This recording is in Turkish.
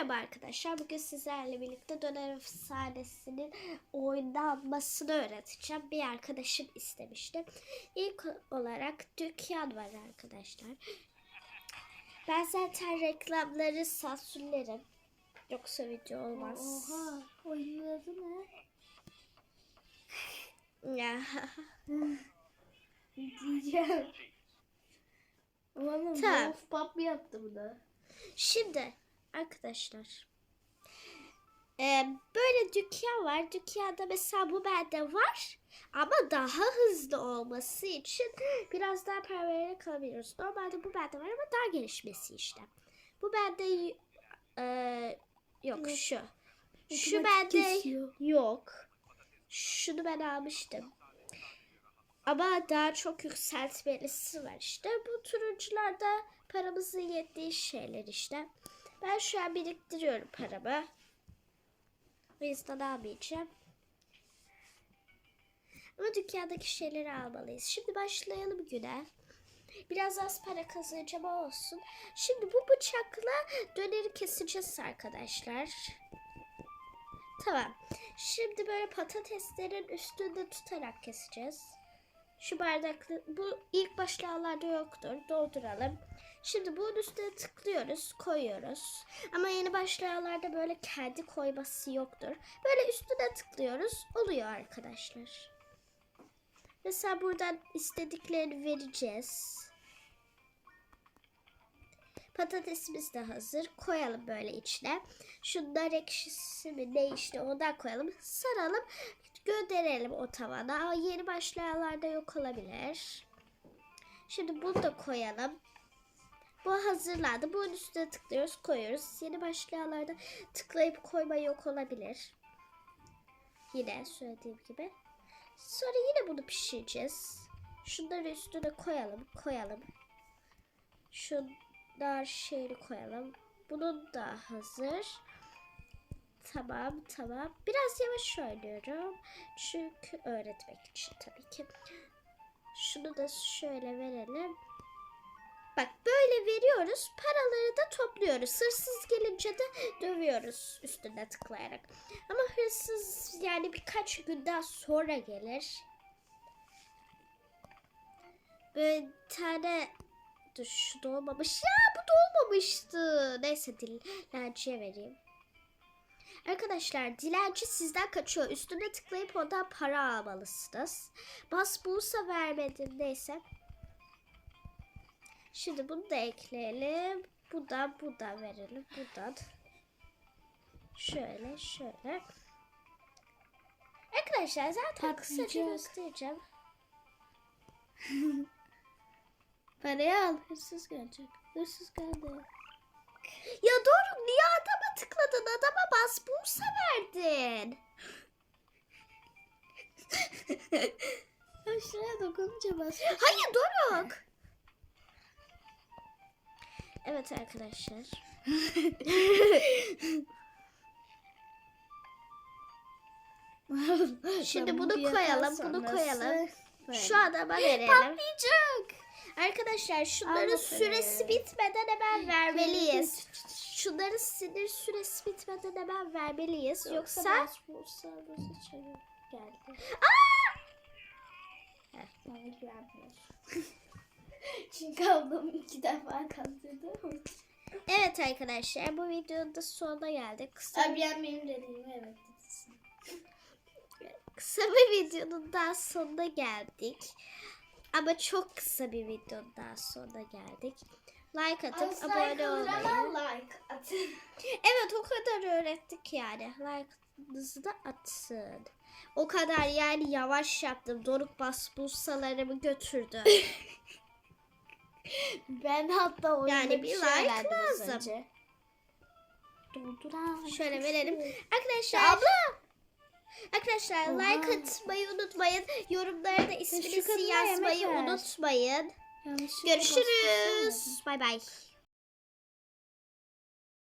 Merhaba arkadaşlar. Bugün sizlerle birlikte döner efsanesinin oynanmasını öğreteceğim. Bir arkadaşım istemişti. İlk olarak dükkan var arkadaşlar. Ben zaten reklamları sansürlerim. Yoksa video olmaz. Oha. Oyunun adı ne? Ya. Diyeceğim. Oğlum Tamam. Wolf Pop yaptı bunu? Şimdi arkadaşlar e, böyle dükkan var. Dükkanda mesela bu bende var ama daha hızlı olması için biraz daha para vererek alabiliyoruz. Normalde bu bende var ama daha gelişmesi işte. Bu bende e, yok Yok. şu. Şu bende kesiyor. yok. Şunu ben almıştım. Ama daha çok yükseltmelisi var işte. Bu turuncularda paramızın yettiği şeyler işte. Ben şu an biriktiriyorum paramı. Yüzden almayacağım. Ama dükkandaki şeyleri almalıyız. Şimdi başlayalım güne. Biraz az para kazanacağım olsun. Şimdi bu bıçakla döneri keseceğiz arkadaşlar. Tamam. Şimdi böyle patateslerin üstünde tutarak keseceğiz. Şu bardaklı, bu ilk başlamalarda yoktur. Dolduralım. Şimdi bunun üstüne tıklıyoruz, koyuyoruz. Ama yeni başlamalarda böyle kendi koyması yoktur. Böyle üstüne tıklıyoruz, oluyor arkadaşlar. Mesela buradan istediklerini vereceğiz. Patatesimiz de hazır. Koyalım böyle içine. Şunlar ekşisi mi ne işte ondan koyalım. Saralım. Gönderelim o tavana. Ama yeni başlayanlarda yok olabilir. Şimdi bunu da koyalım. Bu hazırlandı. Bunun üstüne tıklıyoruz koyuyoruz. Yeni başlayanlarda tıklayıp koyma yok olabilir. Yine söylediğim gibi. Sonra yine bunu pişireceğiz. Şunları üstüne koyalım. Koyalım. Şunlar şeyini koyalım. Bunun da hazır. Tamam tamam. Biraz yavaş oynuyorum. Çünkü öğretmek için tabii ki. Şunu da şöyle verelim. Bak böyle veriyoruz. Paraları da topluyoruz. Hırsız gelince de dövüyoruz üstüne tıklayarak. Ama hırsız yani birkaç günden sonra gelir. Böyle tane Dur şu dolmamış. Ya bu dolmamıştı. Neyse dilenciye vereyim. Arkadaşlar dilenci sizden kaçıyor. Üstüne tıklayıp ondan para almalısınız. Bas bulsa vermedim. Neyse. Şimdi bunu da ekleyelim. Bu da bu da verelim. Buradan. Şöyle şöyle. Arkadaşlar zaten kısaca Patlayacak. göstereceğim. Parayı al. Hırsız gelecek. Hırsız geldi. Ya doğru niye adama tıkladın? Adama bas bulsa verdin. Ya şuraya dokununca bas. Hayır Doruk. Evet arkadaşlar. Şimdi bunu koyalım, bunu koyalım. Şu adama verelim. Patlayacak. Arkadaşlar şunların Al süresi bitmeden hemen vermeliyiz. Şunların sinir süresi bitmeden hemen vermeliyiz. Yoksa, bulsa burası çabuk geldi. Heh. Bana güvenmiyor. Çünkü ablam iki defa kandırdı. evet arkadaşlar bu videonun da sonuna geldik. Kısa Abi benim dediğimi evet desin. Kısa bir videonun daha sonuna geldik. Ama çok kısa bir videonun daha sonuna geldik. Like atıp abone olmayı. like atın. Evet o kadar öğrettik yani. Like'ınızı da atın. O kadar yani yavaş yaptım. Doruk bas bulsalarımı götürdü. Ben hatta oyunda Yani bir bir şey like lazım. önce. Dolduran. Şöyle verelim. Arkadaşlar Abla. Arkadaşlar Oha. like atmayı unutmayın. Yorumlara da isminizi yazmayı unutmayın. Yanlışlıkla. Görüşürüz. Bay bay.